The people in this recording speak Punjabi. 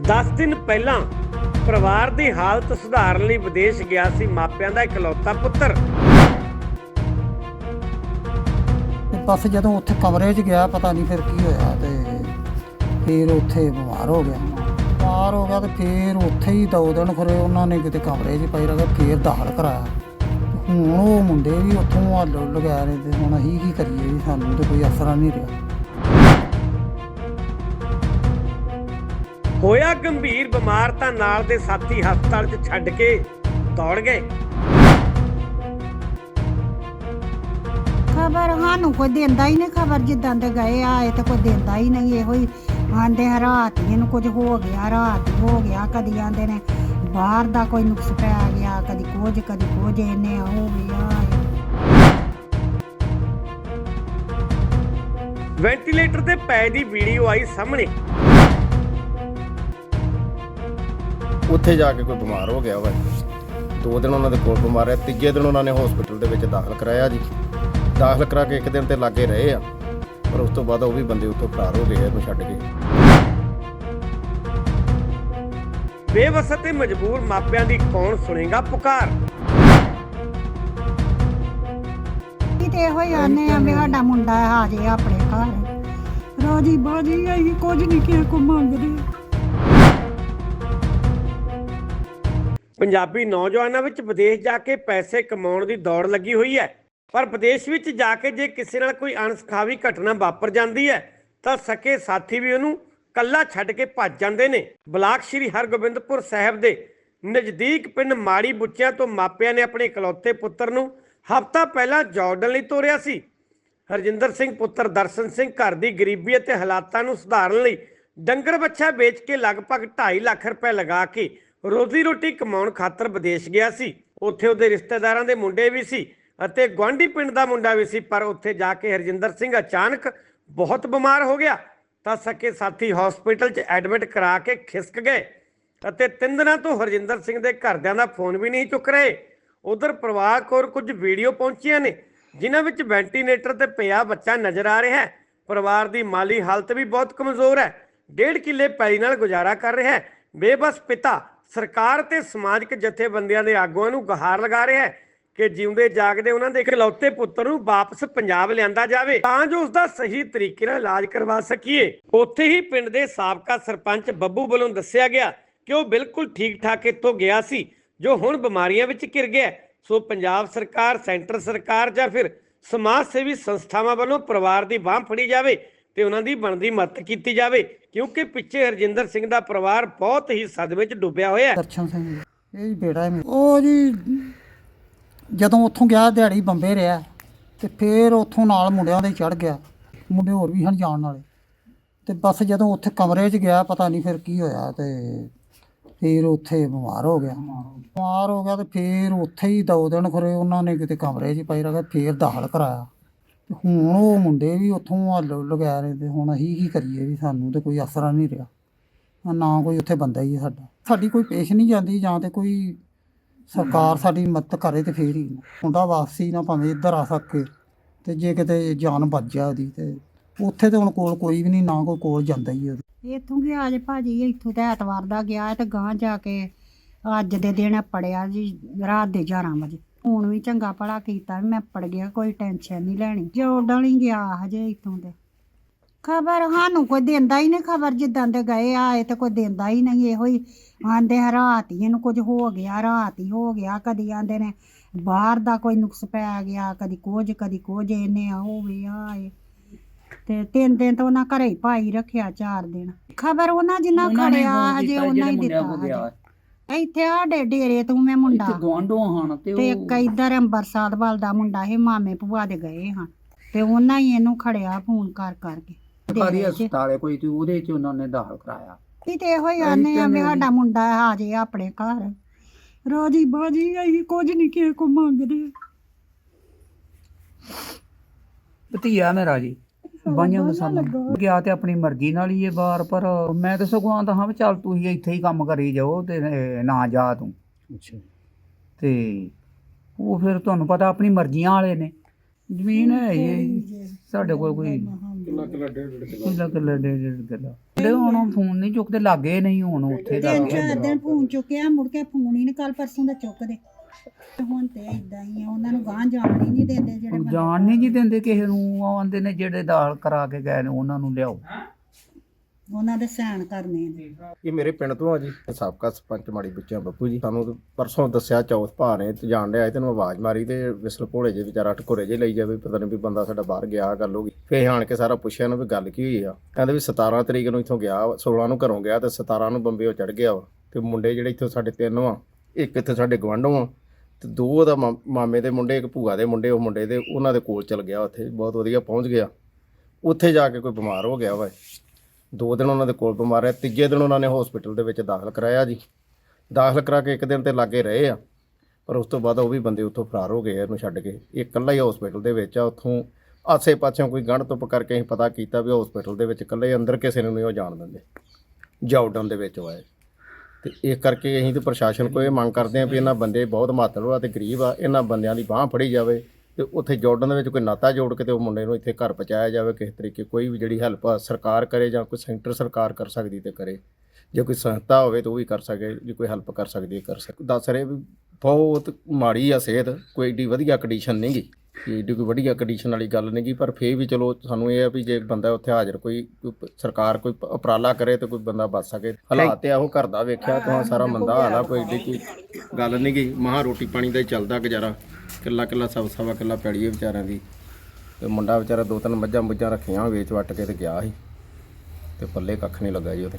10 ਦਿਨ ਪਹਿਲਾਂ ਪਰਿਵਾਰ ਦੀ ਹਾਲਤ ਸੁਧਾਰਨ ਲਈ ਵਿਦੇਸ਼ ਗਿਆ ਸੀ, ਮਾਪਿਆਂ ਦਾ ਇਕਲੌਤਾ ਪੁੱਤਰ। ਬਸ ਜਦੋਂ ਉੱਥੇ ਕਮਰੇ 'ਚ ਗਿਆ, ਪਤਾ ਨਹੀਂ ਫਿਰ ਕੀ ਹੋਇਆ ਤੇ ਫਿਰ ਉੱਥੇ ਬਿਮਾਰ ਹੋ ਗਿਆ। ਬਿਮਾਰ ਹੋ ਗਿਆ ਤੇ ਫਿਰ ਉੱਥੇ ਹੀ ਦੋ ਦਿਨ ਖਰੇ ਉਹਨਾਂ ਨੇ ਕਿਤੇ ਕਮਰੇ 'ਚ ਪਈ ਰਗਾ ਫਿਰ ਦਾਖਲ ਕਰਾਇਆ। ਹੁਣ ਉਹ ਮੁੰਡੇ ਵੀ ਉੱਥੋਂ ਹੱਲ ਲਗਾ ਰਹੇ ਤੇ ਹੁਣ ਅਸੀਂ ਕੀ ਕਰੀਏ ਜੀ, ਸਾਨੂੰ ਤੇ ਕੋਈ ਅਸਰ ਨਹੀਂ ਰਿਹਾ। ਹੋਇਆ ਗੰਭੀਰ ਬਿਮਾਰ ਤਾਂ ਨਾਲ ਦੇ ਸਾਥੀ ਹਸਪਤਾਲ 'ਚ ਛੱਡ ਕੇ ਦੌੜ ਗਏ। ਖਬਰ ਸਾਨੂੰ ਕੋਈ ਦਿੰਦਾ ਹੀ ਨਹੀਂ ਖਬਰ ਜਿੱਦਾਂ ਦੇ ਗਏ ਆਏ ਤੇ ਕੋਈ ਦਿੰਦਾ ਹੀ ਨਹੀਂ ਇਹੋ ਹੀ ਆਂਦੇ ਆ ਰਾਤ ਹੀ ਇਹਨੂੰ ਕੁਝ ਹੋ ਗਿਆ ਰਾਤ ਹੀ ਗਿਆ ਕਦੀ ਆਂਦੇ ਨੇ ਬਾਹਰ ਦਾ ਕੋਈ ਨੁਕਸ ਪੈ ਗਿਆ ਕਦੀ ਕੁਝ ਕਦੀ ਕੁਝ ਇਹਨੇ ਹੋ ਗਿਆ ਵੈਂਟੀਲੇਟਰ ਤੇ ਪੈ ਦੀ ਵੀਡੀਓ ਆਈ ਸਾਹਮਣੇ। ਉੱਥੇ ਜਾ ਕੇ ਕੋਈ ਬਿਮਾਰ ਹੋ ਗਿਆ ਵਾ। ਦੋ ਦਿਨ ਉਹਨਾਂ ਦੇ ਕੋਲ ਬਿਮਾਰ ਹੈ ਤੀਜੇ ਦਿਨ ਉਹਨਾਂ ਨੇ ਹਸਪੀਟਲ ਦੇ ਵਿੱਚ ਦਾਖਲ ਕਰਾਇਆ ਜੀ। ਦਾਖਲ ਕਰਾ ਕੇ ਇੱਕ ਦਿਨ ਤੇ ਲਾਗੇ ਰਹੇ ਆ ਪਰ ਉਸ ਤੋਂ ਬਾਅਦ ਉਹ ਵੀ ਬੰਦੇ ਉੱਥੋਂ ਫਰਾਰ ਹੋ ਗਏ ਇਹਨੂੰ ਛੱਡ ਕੇ। ਬੇਵਸ ਅਤੇ ਮਜਬੂਰ ਮਾਪਿਆਂ ਦੀ ਕੌਣ ਸੁਣੇਗਾ ਪੁਕਾਰ? ਇਹ ਤੇ ਇਹੋ ਹੀ ਆਨੇ ਆ ਵੀ ਸਾਡਾ ਮੁੰਡਾ ਆ ਜੇ ਆਪਣੇ ਘਰ। ਰਾਜੀ ਬਾਜੀ ਅਸੀਂ ਕੁਝ ਨਹੀਂ ਕਿਸੇ ਕੋ ਮੰਗਦੇ। ਪੰਜਾਬੀ ਨੌਜਵਾਨਾਂ ਵਿੱਚ ਵਿਦੇਸ਼ ਜਾ ਕੇ ਪੈਸੇ ਕਮਾਉਣ ਦੀ ਦੌੜ ਲੱਗੀ ਹੋਈ ਹੈ। ਪਰ ਵਿਦੇਸ਼ ਵਿੱਚ ਜਾ ਕੇ ਜੇ ਕਿਸੇ ਨਾਲ ਕੋਈ ਅਣਸਖਾਵੀ ਘਟਨਾ ਵਾਪਰ ਜਾਂਦੀ ਹੈ, ਤਾਂ ਸਕੇ ਸਾਥੀ ਵੀ ਉਹਨੂੰ ਕੱਲਾ ਛੱਡ ਕੇ ਭੱਜ ਜਾਂਦੇ ਨੇ। ਬਲਾਕ ਸ਼੍ਰੀ ਹਰਗੋਬਿੰਦਪੁਰ ਸਾਹਿਬ ਦੇ ਨਜ਼ਦੀਕ ਪਿੰਡ ਮਾੜੀ ਬੁੱਚਿਆਂ ਤੋਂ ਮਾਪਿਆਂ ਨੇ ਆਪਣੇ ਇਕਲੌਤੇ ਪੁੱਤਰ ਨੂੰ ਹਫ਼ਤਾ ਪਹਿਲਾਂ ਜਾਰਡਨ ਲਈ ਤੋਰਿਆ ਸੀ। ਹਰਜਿੰਦਰ ਸਿੰਘ ਪੁੱਤਰ ਦਰਸ਼ਨ ਸਿੰਘ ਘਰ ਦੀ ਗਰੀਬੀ ਅਤੇ ਹਾਲਾਤਾਂ ਨੂੰ ਸੁਧਾਰਨ ਲਈ ਡੰਗਰ ਬੱਛਾ ਵੇਚ ਕੇ ਲਗਭਗ 2.5 ਲੱਖ ਰੁਪਏ ਲਗਾ ਕੇ ਰੋਜ਼ੀ ਰੋਟੀ ਕਮਾਉਣ ਖਾਤਰ ਵਿਦੇਸ਼ ਗਿਆ ਸੀ। ਉੱਥੇ ਉਹਦੇ ਰਿਸ਼ਤੇਦਾਰਾਂ ਦੇ ਮੁੰਡੇ ਵੀ ਸੀ ਅਤੇ ਗੁਆਂਢੀ ਪਿੰਡ ਦਾ ਮੁੰਡਾ ਵੀ ਸੀ, ਪਰ ਉੱਥੇ ਜਾ ਕੇ ਹਰਜਿੰਦਰ ਸਿੰਘ ਅਚਾਨਕ ਬਹੁਤ ਬਿਮਾਰ ਹੋ ਗਿਆ। ਤਾਂ ਸਕੇ ਸਾਥੀ ਹਸਪੀਟਲ 'ਚ ਐਡਮਿਟ ਕਰਾ ਕੇ ਖਿਸਕ ਗਏ ਅਤੇ ਤਿੰਨ ਦਿਨਾਂ ਤੋਂ ਹਰਜਿੰਦਰ ਸਿੰਘ ਦੇ ਘਰਦਿਆਂ ਦਾ ਫੋਨ ਵੀ ਨਹੀਂ ਚੁੱਕ ਰਹੇ। ਉਧਰ ਪਰਿਵਾਰ ਕੋਲ ਕੁਝ ਵੀਡੀਓ ਪਹੁੰਚੀਆਂ ਨੇ, ਜਿਨ੍ਹਾਂ ਵਿੱਚ ਵੈਂਟੀਲੇਟਰ ਤੇ ਪਿਆ ਬੱਚਾ ਨਜ਼ਰ ਆ ਰਿਹਾ ਹੈ। ਪਰਿਵਾਰ ਦੀ ਮਾਲੀ ਹਾਲਤ ਵੀ ਬਹੁਤ ਕਮਜ਼ੋਰ ਹੈ। ਡੇਢ ਕਿੱਲੇ ਪੈਲੀ ਨਾਲ ਗੁਜ਼ਾਰਾ ਕਰ ਰਿਹਾ ਹੈ। ਬੇਬਸ ਪਿਤਾ ਸਰਕਾਰ ਤੇ ਸਮਾਜਿਕ ਜਥੇਬੰਦੀਆਂ ਦੇ ਆਗੂਆਂ ਨੂੰ ਗੁਹਾਰ ਲਗਾ ਰਿਹਾ ਹੈ ਕਿ ਜਿਉਂਦੇ ਜਾਗਦੇ ਉਹਨਾਂ ਦੇ ਇਕਲੌਤੇ ਪੁੱਤਰ ਨੂੰ ਵਾਪਸ ਪੰਜਾਬ ਲਿਆਂਦਾ ਜਾਵੇ, ਤਾਂ ਜੋ ਉਸ ਦਾ ਸਹੀ ਤਰੀਕੇ ਨਾਲ ਇਲਾਜ ਕਰਵਾ ਸਕੀਏ। ਉੱਥੇ ਹੀ ਪਿੰਡ ਦੇ ਸਾਬਕਾ ਸਰਪੰਚ ਬੱਬੂ ਵੱਲੋਂ ਦੱਸਿਆ ਗਿਆ ਕਿ ਉਹ ਬਿਲਕੁਲ ਠੀਕ ਠਾਕ ਇੱਥੋਂ ਗਿਆ ਸੀ, ਜੋ ਹੁਣ ਬਿਮਾਰੀਆਂ ਵਿੱਚ ਘਿਰ ਗਿਆ ਸੋ ਪੰਜਾਬ ਸਰਕਾਰ, ਸੈਂਟਰ ਸਰਕਾਰ ਜਾਂ ਫਿਰ ਸਮਾਜ ਸੇਵੀ ਸੰਸਥਾਵਾਂ ਵੱਲੋਂ ਪਰਿਵਾਰ ਦੀ ਬਾਹ ਫੜੀ ਜਾਵੇ ਤੇ ਉਹਨਾਂ ਦੀ ਬਣਦੀ ਮਦਦ ਕੀਤੀ ਜਾਵੇ, ਕਿਉਂਕਿ ਪਿੱਛੇ ਹਰਜਿੰਦਰ ਸਿੰਘ ਦਾ ਪਰਿਵਾਰ ਬਹੁਤ ਹੀ ਸਦਮੇ 'ਚ ਡੁੱਬਿਆ ਹੋਇਆ ਹੈ ਦਰਸ਼ਨ ਸਿੰਘ ਜੀ। ਇਹ ਜੀ ਬੇਟਾ ਹੈ ਮੇਰਾ। ਉਹ ਜੀ, ਜਦੋਂ ਉੱਥੋਂ ਗਿਆ ਦਿਹਾੜੀ ਬੰਬੇ ਰਿਹਾ, ਤੇ ਫਿਰ ਉੱਥੋਂ ਨਾਲ ਮੁੰਡਿਆਂ ਦੇ ਚੜ ਗਿਆ ਮੁੰਡੇ ਹੋਰ ਵੀ ਹਨ ਜਾਣ ਵਾਲੇ ਤੇ ਬਸ ਜਦੋਂ ਉੱਥੇ ਕਮਰੇ 'ਚ ਗਿਆ, ਪਤਾ ਨਹੀਂ ਫਿਰ ਕੀ ਹੋਇਆ ਤੇ ਫੇਰ ਉੱਥੇ ਬਿਮਾਰ ਹੋ ਗਿਆ ਬਿਮਾਰ ਹੋ ਗਿਆ ਤੇ ਫੇਰ ਉੱਥੇ ਹੀ ਦੋ ਦਿਨ ਖਰੇ ਉਹਨਾਂ ਨੇ ਕਿਤੇ ਕਮਰੇ 'ਚ ਪਈ ਰਗਾ ਫੇਰ ਦਾਖਲ ਕਰਾਇਆ ਤੇ ਹੁਣ ਉਹ ਮੁੰਡੇ ਵੀ ਉੱਥੋਂ ਹੱਲ ਲਗਾ ਰਹੇ ਤੇ ਹੁਣ ਅਸੀਂ ਕੀ ਕਰੀਏ ਵੀ ਸਾਨੂੰ ਤੇ ਕੋਈ ਅਸਰ ਨਹੀਂ ਰਿਹਾ। ਨਾ ਕੋਈ ਉੱਥੇ ਬੰਦਾ ਹੀ ਹੈ ਸਾਡਾ। ਸਾਡੀ ਕੋਈ ਪੇਸ਼ ਨਹੀਂ ਜਾਂਦੀ ਜਾਂ ਤੇ ਕੋਈ ਸਰਕਾਰ ਸਾਡੀ ਮਦਦ ਕਰੇ ਤੇ ਫੇਰ ਹੀ। ਮੁੰਡਾ ਵਾਪਸੀ ਨਾ ਭਾਵੇਂ ਇੱਧਰ ਆ ਸਕੇ ਤੇ ਜੇ ਕਿਤੇ ਜਾਨ ਬਚ ਜਾ ਉਹਦੀ ਤੇ ਉੱਥੇ ਤੇ ਹੁਣ ਕੋਲ ਕੋਈ ਵੀ ਨਹੀਂ, ਨਾ ਕੋਈ ਕੋਲ ਜਾਂਦਾ ਹੀ ਉਹਦੇ। ਇੱਥੋਂ ਗਿਆ ਜੇ ਭਾਜੀ, ਇੱਥੋਂ ਤਾਂ ਐਤਵਾਰ ਦਾ ਗਿਆ ਤੇ ਗਾਂ ਜਾ ਕੇ ਅੱਜ ਦੇ ਦਿਨ ਪੜਿਆ ਜੀ, ਰਾਤ ਦੇ 11 ਵਜੇ। ਹੁਣ ਵੀ ਚੰਗਾ ਭਲਾ ਕੀਤਾ ਵੀ ਮੈਂ ਪੜ ਗਿਆ ਕੋਈ ਟੈਨਸ਼ਨ ਨਹੀਂ ਲੈਣੀ। ਜੋਡਲ ਹੀ ਗਿਆ ਹਜੇ ਇੱਥੋਂ ਦੇ। ਖਬਰ ਸਾਨੂੰ ਕੋਈ ਦਿੰਦਾ ਹੀ ਨਹੀਂ ਖਬਰ ਜਿੱਦਾਂ ਦੇ ਗਏ ਆਏ ਤੇ ਕੋਈ ਦਿੰਦਾ ਹੀ ਨਹੀਂ ਇਹੋ ਹੀ। ਆਂਦੇ ਆ ਰਾਤ ਹੀ ਇਹਨੂੰ ਕੁਝ ਹੋ ਗਿਆ ਰਾਤ ਹੀ ਹੋ ਗਿਆ ਕਦੀ ਆਂਦੇ ਨੇ ਬਾਹਰ ਦਾ ਕੋਈ ਨੁਕਸ ਪੈ ਗਿਆ ਕਦੀ ਕੁਝ ਕਦੀ ਕੁਝ ਇਹਨੇ ਆ ਹੋਵੇ ਆਏ ਤੇ ਤਿੰਨ ਦਿਨ ਤਾਂ ਉਹਨਾਂ ਘਰੇ ਹੀ ਪਾਈ ਰੱਖਿਆ ਚਾਰ ਦਿਨ। ਖਬਰ ਉਹਨਾਂ ਜਿੰਨਾ ਖੜਿਆ ਹਜੇ ਉਹਨਾਂ ਹੀ ਦਿੱਤਾ ਹਜੇ। ਇੱਥੇ ਸਾਡੇ ਡੇਰੇ ਤੋਂ ਮੈਂ ਮੁੰਡਾ। ਇੱਥੇ ਗਵਾਂਢੋਂ ਹਨ ਤੇ ਤੇ ਉਹ ਇੱਕ ਇੱਧਰ ਅੰਬਰਸਾਦ ਵੱਲ ਦਾ ਮੁੰਡਾ ਇਹ ਮਾਮੇ ਭੂਆ ਦੇ ਗਏ ਹਾਂ। ਤੇ ਉਹਨਾਂ ਹੀ ਇਹਨੂੰ ਖੜਿਆ ਫੋਨ ਕਰ ਕਰਕੇ। ਸਰਕਾਰੀ। ਹਸਪਤਾਲ ਹੈ ਕੋਈ ਤੇ ਉਹਦੇ ਚ ਉਹਨਾਂ ਨੇ ਦਾਖਲ ਕਰਾਇਆ। ਇਹ ਤੇ ਇਹੋ ਹੀ ਆਨੇ ਆ ਵੀ ਸਾਡਾ ਮੁੰਡਾ ਆ ਜੇ ਆਪਣੇ ਘਰ। ਰਾਜੀ ਬਾਜੀ ਅਸੀਂ ਕੁਝ ਨਹੀਂ ਕਿਸੇ ਕੋ ਮੰਗਦੇ। ਭਤੀਆ ਮੇਰਾ ਜੀ ਬਾਈਆਂ ਦਾ ਸਾਨੂੰ ਗਿਆ ਤੇ ਆਪਣੀ ਮਰਜ਼ੀ ਨਾਲ ਹੀ ਇਹ ਬਾਰ ਪਰ ਮੈਂ ਤਾਂ ਸਗੋਂ ਆਂਦਾ ਹਾਂ ਵੀ ਚੱਲ ਤੂੰ ਹੀ ਇੱਥੇ ਹੀ ਕੰਮ ਕਰੀ ਜਾਓ ਤੇ ਇਹ ਨਾ ਜਾ ਤੂੰ। ਅੱਛਾ। ਤੇ ਉਹ ਫਿਰ ਤੁਹਾਨੂੰ ਪਤਾ ਆਪਣੀ ਮਰਜ਼ੀਆਂ ਵਾਲੇ ਨੇ। ਜ਼ਮੀਨ ਹੈ ਹੀ ਹੈ ਜੀ। ਸਾਡੇ ਕੋਲ ਕੋਈ ਕਿੰਨਾ ਕਿਲਾ ਡੇਢ ਡੇਢ ਕਿਲਾ। ਕਿੱਲਾ ਕਿੱਲਾ ਡੇਢ ਡੇਢ ਕਿੱਲਾ। ਤੇ ਹੁਣ ਫੋਨ ਨਹੀਂ ਚੁੱਕਦੇ ਲੱਗੇ ਨਹੀਂ ਹੁਣ ਉੱਥੇ ਦਾ ਤਿੰਨ ਚਾਰ ਦਿਨ ਫੋਨ ਚੁੱਕਿਆ ਮੁੜ ਕੇ ਫੋਨ ਹੀ ਨਹੀਂ ਕੱਲ ਪਰਸੋਂ ਦਾ ਚੁੱਕਦੇ। ਹੁਣ ਤੇ ਇਦਾਂ ਹੀ ਆ ਉਹਨਾਂ ਨੂੰ ਗਾਂ ਜਾਣ ਹੀ ਨਹੀਂ ਦਿੰਦੇ ਜਿਹੜੇ ਬੰਦੇ ਜਾਣ ਨਹੀਂ ਜੀ ਦਿੰਦੇ ਕਿਸੇ ਨੂੰ ਆਂਦੇ ਨੇ ਜਿਹੜੇ ਦਾਲ ਕਰਾ ਕੇ ਗਏ ਨੇ ਉਹਨਾਂ ਨੂੰ ਲਿਆਓ। ਉਹਨਾਂ ਦੇ ਸੈਨ ਕਰਨੇ ਨੇ। ਇਹ ਮੇਰੇ ਪਿੰਡ ਤੋਂ ਆ ਜੀ ਸਾਬਕਾ ਸਰਪੰਚ ਮਾੜੀ ਬੱਚਿਆਂ ਬੱਪੂ ਜੀ। ਸਾਨੂੰ ਤਾਂ ਪਰਸੋਂ ਦੱਸਿਆ ਚੌਥ ਭਾ ਨੇ ਤੇ ਜਾਣ ਲਿਆ ਤੈਨੂੰ ਆਵਾਜ਼ ਮਾਰੀ ਤੇ ਵਿਸਲ ਭੋਲੇ ਜੇ ਵਿਚਾਰਾ ਟਕੋਰੇ ਜੇ ਲਈ ਜਾਵੇ ਪਤਾ ਨਹੀਂ ਵੀ ਬੰਦਾ ਸਾਡਾ ਬਾਹਰ ਗਿਆ ਗੱਲ ਹੋ ਗਈ। ਫੇਰ ਆਣ ਕੇ ਸਾਰਾ ਪੁੱਛਿਆ ਨੂੰ ਵੀ ਗੱਲ ਕੀ ਹੋਈ ਆ। ਕਹਿੰਦੇ ਵੀ 17 ਤਰੀਕ ਨੂੰ ਇੱਥੋਂ ਗਿਆ ਵਾ, 16 ਨੂੰ ਘਰੋਂ ਗਿਆ ਤੇ 17 ਨੂੰ ਬੰਬੇ ਉਹ ਚੜ ਗਿਆ ਵਾ। ਤੇ ਮੁੰਡੇ ਜਿਹੜੇ ਇੱਥੋਂ ਸਾਡੇ ਤਿੰਨ ਵਾ ਇੱਕ ਇੱਥੇ ਸਾਡੇ ਗਵਾਂਢੋਂ ਆ ਤੇ ਦੋ ਉਹਦਾ ਮਾ- ਮਾਮੇ ਦੇ ਮੁੰਡੇ, ਇੱਕ ਭੂਆ ਦੇ ਮੁੰਡੇ, ਉਹ ਮੁੰਡੇ ਦੇ, ਉਹਨਾਂ ਦੇ ਕੋਲ ਚਲ ਗਿਆ ਉੱਥੇ, ਬਹੁਤ ਵਧੀਆ ਪਹੁੰਚ ਗਿਆ। ਉੱਥੇ ਜਾ ਕੇ ਕੋਈ ਬਿਮਾਰ ਹੋ ਗਿਆ ਵਾ ਦੋ ਦਿਨ ਉਹਨਾਂ ਦੇ ਕੋਲ ਬਿਮਾਰ ਰਿਹਾ, ਤੀਜੇ ਦਿਨ ਉਹਨਾਂ ਨੇ ਹਸਪੀਟਲ ਦੇ ਵਿੱਚ ਦਾਖਲ ਕਰਾਇਆ ਜੀ। ਦਾਖਲ ਕਰਾ ਕੇ ਇੱਕ ਦਿਨ ਤੇ ਲਾਗੇ ਰਹੇ ਆ, ਪਰ ਉਸ ਤੋਂ ਬਾਅਦ ਉਹ ਵੀ ਬੰਦੇ ਉੱਥੋਂ ਫਰਾਰ ਹੋ ਗਏ ਇਹਨੂੰ ਛੱਡ ਕੇ। ਇਹ ਇਕੱਲਾ ਹੀ ਹਸਪੀਟਲ ਦੇ ਵਿੱਚ ਆ, ਉੱਥੋਂ ਆਸੇ ਪਾਸਿਓਂ ਕੋਈ ਗੰਢ ਤੁੱਪ ਕਰਕੇ ਅਸੀਂ ਪਤਾ ਕੀਤਾ ਵੀ ਹਸਪੀਟਲ ਦੇ ਵਿੱਚ ਇਕੱਲੇ ਹੀ ਅੰਦਰ ਕਿਸੇ ਨੂੰ ਨਹੀਂ ਉਹ ਜਾਣ ਦਿੰਦੇ। ਜਾਉਡਨ ਦੇ ਵਿੱਚ ਉਹ ਆਏ ਤੇ ਇਸ ਕਰਕੇ ਅਸੀਂ ਤੇ ਪ੍ਰਸ਼ਾਸਨ ਕੋਲ ਇਹ ਮੰਗ ਕਰਦੇ ਹਾਂ ਵੀ ਇਹਨਾਂ ਬੰਦੇ ਬਹੁਤ ਮਾਤੜ ਆ ਤੇ ਗਰੀਬ ਆ, ਇਹਨਾਂ ਬੰਦਿਆਂ ਦੀ ਬਾਹ ਫੜੀ ਜਾਵੇ ਤੇ ਉੱਥੇ ਜੋੜਨ ਦੇ ਵਿੱਚ ਕੋਈ ਨਾਤਾ ਜੋੜ ਕੇ ਤੇ ਉਹ ਮੁੰਡੇ ਨੂੰ ਇੱਥੇ ਘਰ ਪਹੁੰਚਾਇਆ ਜਾਵੇ, ਕਿਸੇ ਤਰੀਕੇ ਕੋਈ ਵੀ ਜਿਹੜੀ ਹੈਲਪ ਸਰਕਾਰ ਕਰੇ ਜਾਂ ਕੋਈ ਸੈਂਟਰ ਸਰਕਾਰ ਕਰ ਸਕਦੀ ਤੇ ਕਰੇ। ਜੇ ਕੋਈ ਸੰਸਥਾ ਹੋਵੇ ਤਾਂ ਉਹ ਵੀ ਕਰ ਸਕੇ, ਜੇ ਕੋਈ ਹੈਲਪ ਕਰ ਸਕਦੀ ਹੈ, ਕਰ ਸਕੇ ਦੱਸ ਰਹੇ ਵੀ ਬਹੁਤ ਮਾੜੀ ਆ ਸਿਹਤ, ਕੋਈ ਏਡੀ ਵਧੀਆ ਕੰਡੀਸ਼ਨ ਨਹੀਂ ਗੀ ਕਿ ਏਡੀ ਕੋਈ ਵਧੀਆ ਕੰਡੀਸ਼ਨ ਵਾਲੀ ਗੱਲ ਨਹੀਂ ਗੀ, ਪਰ ਫੇਰ ਵੀ ਚਲੋ ਸਾਨੂੰ ਇਹ ਆ ਵੀ ਜੇ ਬੰਦਾ ਉੱਥੇ ਹਾਜ਼ਰ ਕੋਈ ਕੋਈ ਪ- ਸਰਕਾਰ ਕੋਈ ਪ- ਉਪਰਾਲਾ ਕਰੇ ਤੇ ਕੋਈ ਬੰਦਾ ਬਚ ਸਕੇ। ਹਾਲਾਤ ਤੇ ਆਹੋ ਘਰ ਦਾ ਵੇਖਿਆ ਤਾਂ ਸਾਰਾ ਮੰਦਾ ਹਾਲ ਆ, ਕੋਈ ਏਡੀ ਕੋਈ ਗੱਲ ਨਹੀਂ ਗੀ। ਮਹਾ ਰੋਟੀ ਪਾਣੀ ਦਾ ਹੀ ਚੱਲਦਾ ਗੁਜ਼ਾਰਾ। ਕਿੱਲਾ ਕਿੱਲਾ ਸਵਾ ਸਵਾ ਕਿੱਲਾ ਪੈੜੀ ਹੈ ਵਿਚਾਰਿਆਂ ਦੀ। ਤੇ ਮੁੰਡਾ ਵਿਚਾਰਾ ਦੋ ਤਿੰਨ ਮੱਝਾਂ ਮੁੱਝਾਂ ਰੱਖੀਆਂ ਵੇਚ ਵੱਟ ਕੇ ਤੇ ਗਿਆ ਸੀ। ਤੇ ਪੱਲੇ ਕੱਖ ਨਹੀਂ ਲੱਗਾ ਜੀ ਉਹਦੇ।